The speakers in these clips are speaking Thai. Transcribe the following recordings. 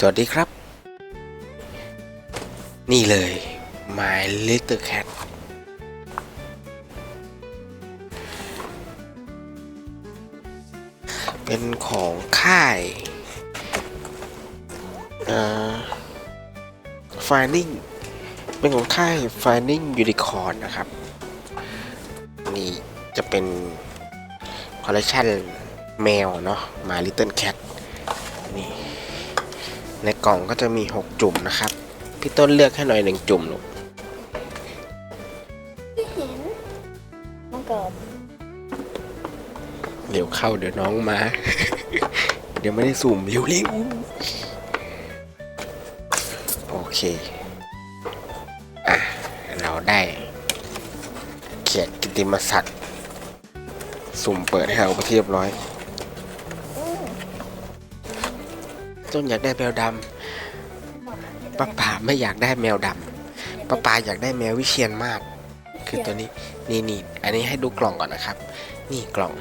สวัสดีครับ นี่เลย My Little Cat เป็นของค่ายเอ่อ Finding เป็นของค่าย Finding Unicorn นะครับ นี่จะเป็นคอลเลคชันแมวเนาะ My Little Cat ในกล่องก็จะมี 6 จุ่มนะครับ พี่ต้นเลือกให้หน่อยหนึ่งจุ่มลูกไม่เห็นมันเกิดเร็วเข้าเดี๋ยวน้องมา เดี๋ยวไม่ได้สุ่มเร็วเร็วโอเค อะ เราได้เขียนกิตติมศักดิ์สุ่มเปิดให้เราไปนที่เรียบร้อย ต้นอยากได้แมวดำป้าป่าไม่อยากได้แมวดำป้าป่าอยากได้แมววิเชียนมาก คือตัวนี้นี่นี่อันนี้ให้ดูกล่องก่อนนะครับ นี่กล่อง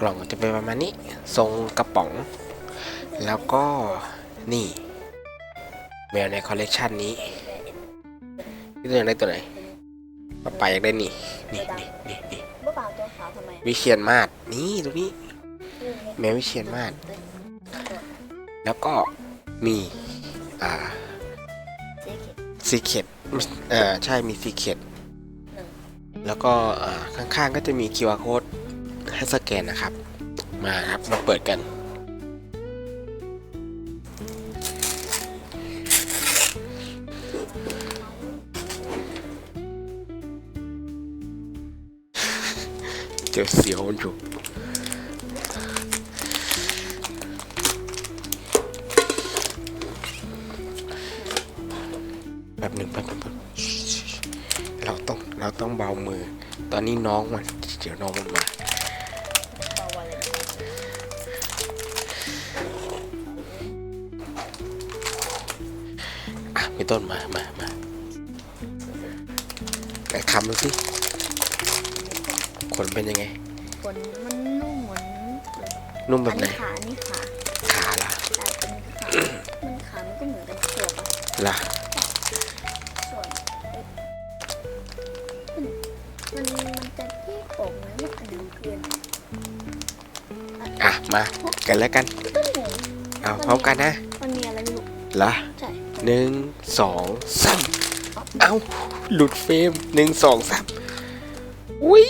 กล่องจะเป็นประมาณนี้ทรงกระป๋อง แล้วก็นี่ แมวในคอลเลกชันนี้พี่ตัวอยากได้ตัวไหนป้าป่าอยากได้นี่นี่นี่นี่นี่เมื่อเปล่าตัวขาวทำไมวิเชียนมาศนี่ตรงนี้ แมววิเชียนมาศ แล้วก็มีอ่าสีเขียวซีเคดเอ่อใช่มีซีเคดแล้วก็อ่าข้างๆก็จะมี QR code ให้สแกนนะครับ มาครับมาเปิดกัน เจอเสียวอยู่ แบบหนึ่งแป๊บหนึงแป๊บเราต้องเราต้องเบามือ ตอนนี้น้องมันเดี๋ยวน้องมันมาเบาวันเลยอะพี่ต้นมามามาไหนคำดูสิขนเป็นยังไงขนมันนุ่มเหมือนนุ่มแบอับนไหนนี้ขาอันนี้ขาขาล่ะแต่เป็นขามันขามันก็เหมือนกันเกือบอะล่ะ ว่าอันนั้นคืออะไรอะมากันแล้วกันก็งงเอาพร้อมกันนะมันมีอะไรไม่รู้ละใช่หนึ่งสองสามเอาหลุดเฟรมหนึ่งสองสามวิ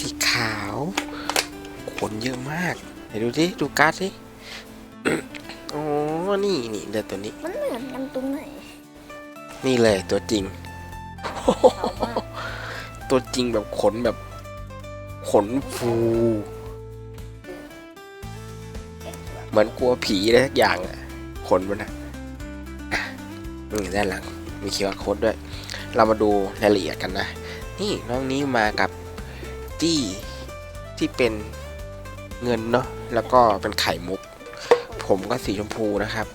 สีขาวขนเยอะมากไหนดูสิดูการ์ดสิอ๋อนี่นี่เดี๋ยวตัวนี้ มันเหมือนกันตรงไหน นี่เลยตัวจริงขาวมาก ตัวจริงแบบขนแบบ ขนฟู เหมือนกลัวผีอะไรสักอย่างอะขนมันอะนี่ด้านหลัง มีคิวอาร์โค้ดด้วย เรามาดูรายละเอียดกันนะ นี่น้องนี้มากับจี้ที่เป็นเงินเนาะแล้วก็เป็นไข่มุก ผมก็สีชมพูนะครับ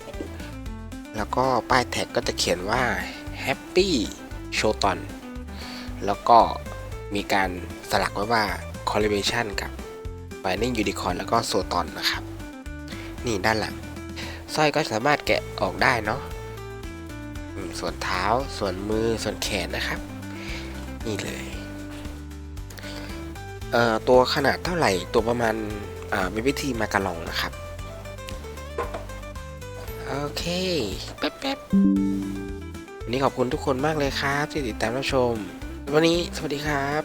แล้วก็ป้ายแท็กก็จะเขียนว่า Happy s h o t o n แล้วก็ มีการสลักไว้ว่า Collaboration กับ Binding Unicorn แล้วก็โซตอนนะครับ นี่ด้านหลังสร้อยก็สามารถแกะออกได้เนาะส่วนเท้าส่วนมือส่วนแขนนะครับ นี่เลยเอ่อตัวขนาดเท่าไหร่ตัวประมาณอ่ามีวิธีมากระลองนะครับ โอเค แป๊บๆวันนี้ขอบคุณทุกคนมากเลยครับ ที่ติดตามรับชม วันนี้สวัสดีครับ